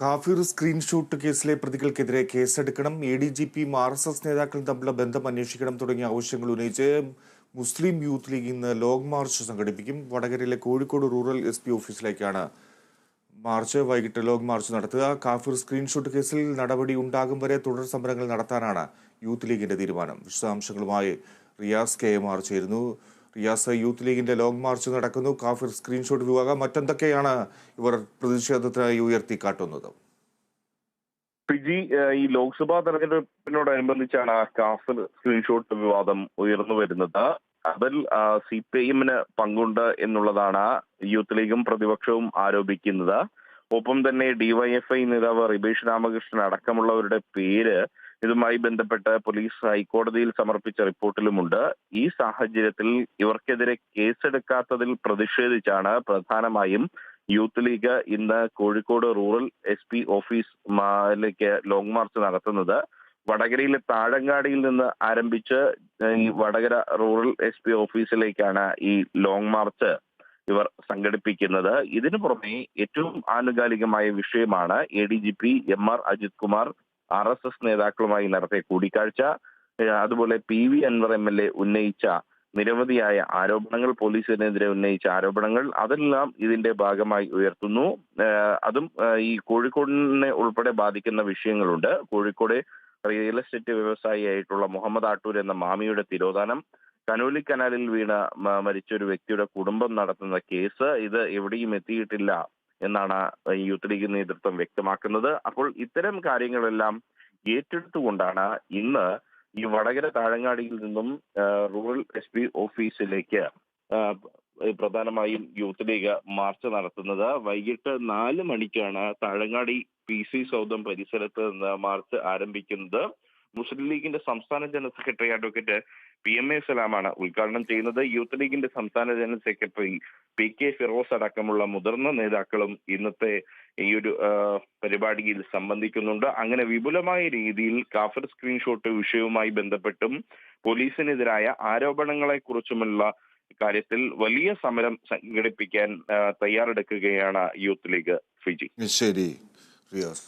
കാഫിർ സ്ക്രീൻഷോട്ട് കേസിലെ പ്രതികൾക്കെതിരെ കേസെടുക്കണം. എ ഡി ജി പിയും ആർ എസ് എസ് നേതാക്കളും തമ്മിലുള്ള ബന്ധം അന്വേഷിക്കണം തുടങ്ങിയ ആവശ്യങ്ങൾ ഉന്നയിച്ച് മുസ്ലിം യൂത്ത് ലീഗ് ഇന്ന് ലോങ് മാർച്ച് സംഘടിപ്പിക്കും. വടകരയിലെ കോഴിക്കോട് റൂറൽ എസ് പി ഓഫീസിലേക്കാണ് മാർച്ച്. വൈകിട്ട് ലോങ് മാർച്ച് നടത്തുക. കാഫിർ സ്ക്രീൻഷോട്ട് കേസിൽ നടപടി ഉണ്ടാകും വരെ തുടർ സമരങ്ങൾ നടത്താനാണ് യൂത്ത് ലീഗിന്റെ തീരുമാനം. വിശദാംശങ്ങളുമായി റിയാസ് കെ എം ആർ ചേരുന്നു. റിയാസ് യൂത്ത് ലീഗിന്റെ ലോങ് മാർച്ച് നടക്കുന്നു. കാഫിർ സ്ക്രീൻഷോട്ട് വിവാഹം മറ്റെന്തൊക്കെയാണ് ഇവർ പ്രതിഷേധത്തിനായി ഉയർത്തി കാട്ടുന്നത്? ഫിജി ഈ ലോക്സഭാ തെരഞ്ഞെടുപ്പിനോടനുബന്ധിച്ചാണ് കാഫിർ സ്ക്രീൻഷോട്ട് വിവാദം ഉയർന്നു വരുന്നത്. അതിൽ സി പി ഐഎമ്മിന് പങ്കുണ്ട് എന്നുള്ളതാണ് യൂത്ത് ലീഗും പ്രതിപക്ഷവും ആരോപിക്കുന്നത്. ഒപ്പം തന്നെ ഡിവൈഎഫ്ഐ നേതാവ് റിബേഷ് രാമകൃഷ്ണൻ അടക്കമുള്ളവരുടെ പേര് ഇതുമായി ബന്ധപ്പെട്ട് പോലീസ് ഹൈക്കോടതിയിൽ സമർപ്പിച്ച റിപ്പോർട്ടിലുമുണ്ട്. ഈ സാഹചര്യത്തിൽ ഇവർക്കെതിരെ കേസെടുക്കാത്തതിൽ പ്രതിഷേധിച്ചാണ് പ്രധാനമായും യൂത്ത് ലീഗ് ഇന്ന് കോഴിക്കോട് റൂറൽ എസ് പി ഓഫീസിലേക്ക് ലോങ് മാർച്ച് നടത്തുന്നത്. വടകരയിലെ താഴങ്ങാടിയിൽ നിന്ന് ആരംഭിച്ച് ഈ വടകര റൂറൽ എസ് പി ഓഫീസിലേക്കാണ് ഈ ലോങ് മാർച്ച് ഇവർ സംഘടിപ്പിക്കുന്നത്. ഇതിനു പുറമെ ഏറ്റവും ആനുകാലികമായ വിഷയമാണ് A D G P M R Ajith Kumar R S S നേതാക്കളുമായി നടത്തിയ കൂടിക്കാഴ്ച അതുപോലെ P V Anvar M L A ഉന്നയിച്ച നിരവധിയായ ആരോപണങ്ങൾ പോലീസിനെതിരെ ഉന്നയിച്ച ആരോപണങ്ങൾ അതെല്ലാം ഇതിന്റെ ഭാഗമായി ഉയർത്തുന്നു. അതും ഈ കോഴിക്കോടിനെ ഉൾപ്പെടെ ബാധിക്കുന്ന വിഷയങ്ങളുണ്ട്. കോഴിക്കോട് റിയൽ എസ്റ്റേറ്റ് വ്യവസായിയായിട്ടുള്ള മുഹമ്മദ് ആട്ടൂർ എന്ന മാമിയുടെ തിരോധാനം കനോലി കനാലിൽ വീണ മരിച്ച ഒരു വ്യക്തിയുടെ കുടുംബം നടത്തുന്ന കേസ് ഇത് എവിടെയും എത്തിയിട്ടില്ല. എന്നാണ് യൂത്ത് ലീഗ് നേതൃത്വം വ്യക്തമാക്കുന്നത്. അപ്പോൾ ഇത്തരം കാര്യങ്ങളെല്ലാം ഏറ്റെടുത്തുകൊണ്ടാണ് ഇന്ന് ഈ വടകര താഴങ്ങാടിയിൽ നിന്നും റൂറൽ എസ് പി ഓഫീസിലേക്ക് പ്രധാനമായും യൂത്ത് ലീഗ് മാർച്ച് നടത്തുന്നത്. വൈകിട്ട് നാല് മണിക്കാണ് താഴങ്ങാടി പി സി സൗദം പരിസരത്ത് നിന്ന് മാർച്ച് ആരംഭിക്കുന്നത്. മുസ്ലിം ലീഗിന്റെ സംസ്ഥാന general secretary advocate P M A സലാമാണ് ഉദ്ഘാടനം ചെയ്യുന്നത്. യൂത്ത് ലീഗിന്റെ സംസ്ഥാന general secretary P K Firoz അടക്കമുള്ള മുതിർന്ന നേതാക്കളും ഇന്നത്തെ ഈ ഒരു പരിപാടിയിൽ സംബന്ധിക്കുന്നുണ്ട്. അങ്ങനെ വിപുലമായ രീതിയിൽ കാഫർ സ്ക്രീൻഷോട്ട് വിഷയവുമായി ബന്ധപ്പെട്ടും പോലീസിനെതിരായ ആരോപണങ്ങളെ കുറിച്ചുമുള്ള കാര്യത്തിൽ വലിയ സമരം സംഘടിപ്പിക്കാൻ തയ്യാറെടുക്കുകയാണ് യൂത്ത് ലീഗ്. ഫിജി. ശരി റിയാസ്.